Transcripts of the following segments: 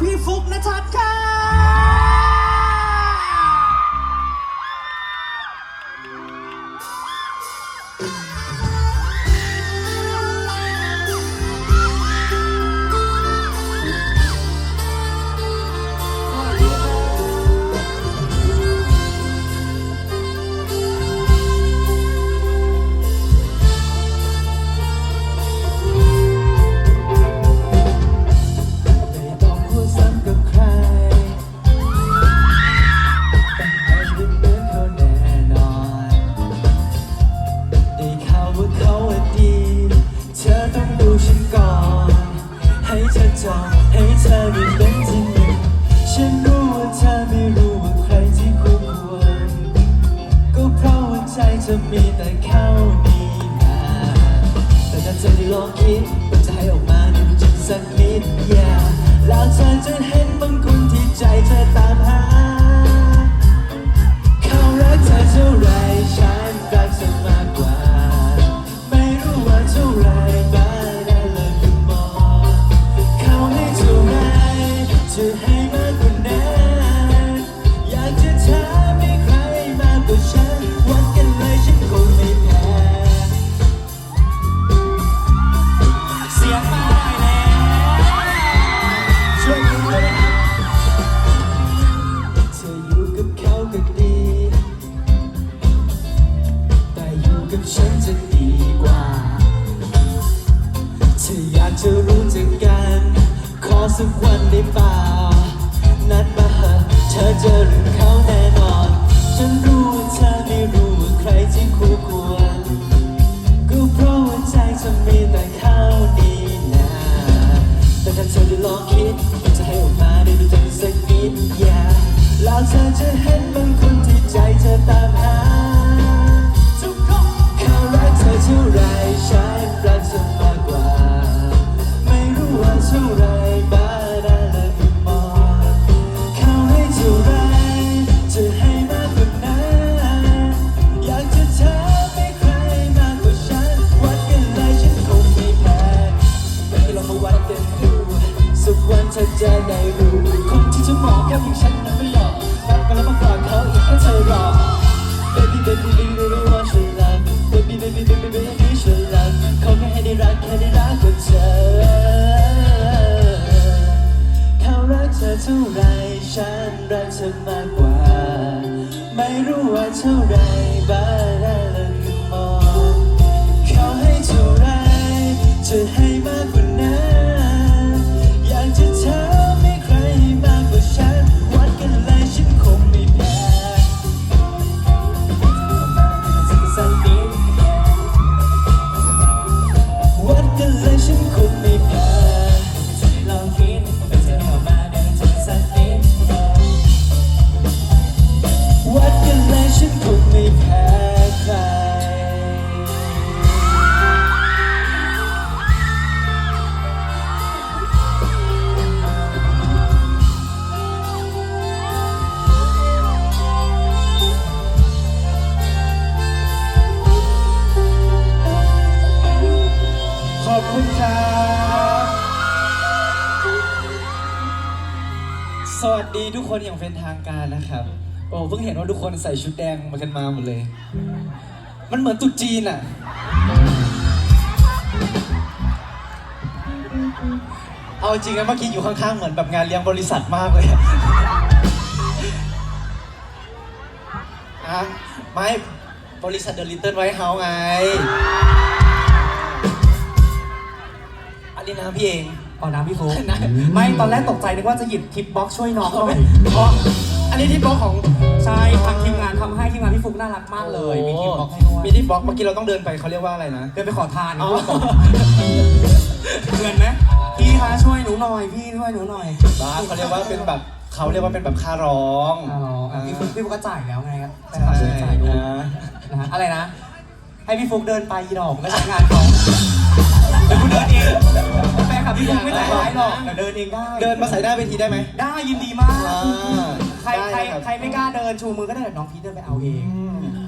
พี่ฟุกนะชัดค่ะ ธอต้องดูฉันก่อน ให้เธอจองให้เธอได้เป็นที่หนึ่งฉันรู้ว่าเธอไม่รู้ว่าใครที่คู่ควร ก็เพราะว่าใจเธอมีแต่เขานี่นาแต่ถ้าเธอได้ลองคิดว่าจะให้ออกมาดูฉันสักนิด yeah แล้วเธอจะเห็นบางคนที่ใจเธอตามหา จะรู้จักกัน ขอสักวันได้เปล่า นัดมาเหาเธอเจอหรือเขาแน่นอน ฉันรู้ว่าเธอไม่รู้ว่าใครที่คู่ควร ท่าไรฉันรักเธอมากกว่า ไม่รู้ว่าเท่าไรบ้าได้เลยคือมองเขาให้เท่าไรจะให้มากกว่านั้นอยากจะถามให้ใครมากกว่าฉัน วัดกันเลยฉันคงไม่แพ้สักนิดวัดกันเลยฉันคง ดีทุกคนอย่างเป็นทางการนะครับ โอ้เพิ่งเห็นว่าทุกคนใส่ชุดแดงมากันมาหมดเลย มันเหมือนตุ๊ดจีนอะเอาจริงนะเมื่อกี้อยู่ข้างๆ เหมือนแบบงานเลี้ยงบริษัทมากเลยอะอะไม่บริษัทเดอะลิตเติ้ลไวท์เฮาส์ไง อันนี้นะพี่เอง อ๋อน้ำพี่ฟุกนะ ไม่ตอนแรกตกใจนึกว่าจะหยิบทิปบ็อกซ์ช่วยน้องหน่อยเพราะอันนี้ที่บล็อกของใช่ทางทีมงานทำให้ทีมงานพี่ฟุกน่ารักมากเลย มีทิปบ็อกซ์ให้ด้วยมีที่บล็อกเมื่อกี้เราต้องเดินไปเขาเรียกว่าอะไรนะ เดินไปขอทานอ๋อ เงินไหมพี่คะช่วยหนูหน่อยพี่ช่วยหนูหน่อยบ้าเขาเรียกว่าเป็นแบบเขาเรียกว่าเป็นแบบค่าร้องอ๋ออะพี่ฟุกพี่ฟุกก็จ่ายแล้วไงครับแต่ใช่ขอช่วยจ่ายด้วยนะนะฮะอะไรนะ ให้พี่ฟุกเดินไปอีดอกไม่ใช่งานเขา ใจร้ายหรอกเดี๋ยวเดินเองได้ เดินมาใส่หน้าเวทีได้ไหมได้ยินดีมาก อ่าใครใครได้ครับใครไม่กล้าเดินชูมือก็ได้เดี๋ยวน้องพีทเดินไปเอาเอง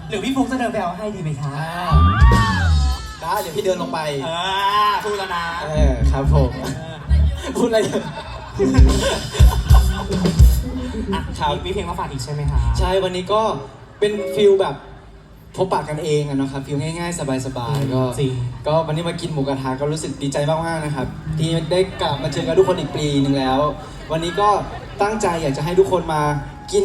หรือพี่ฟุกจะเดินไปเอาให้ดีไหมคะอ่าได้เดี๋ยวพี่เดินลงไปอ่าพูดแล้วนะเออครับผมพูดอะไรอยู่ อะครับ มีเพลงมาฝากอีกใช่ไหมคะ ใช่ วันนี้ก็เป็นฟิลแบบ พบปะกันเองอะเนาะครับฟิลง่ายๆ สบายๆก็จริง ก็วันนี้มากินหมูกระทะก็รู้สึกดีใจมากๆนะครับที่ได้กลับมาเจอกับทุกคนอีกปีหนึ่งแล้ว วันนี้ก็ตั้งใจอยากจะให้ทุกคนมากิน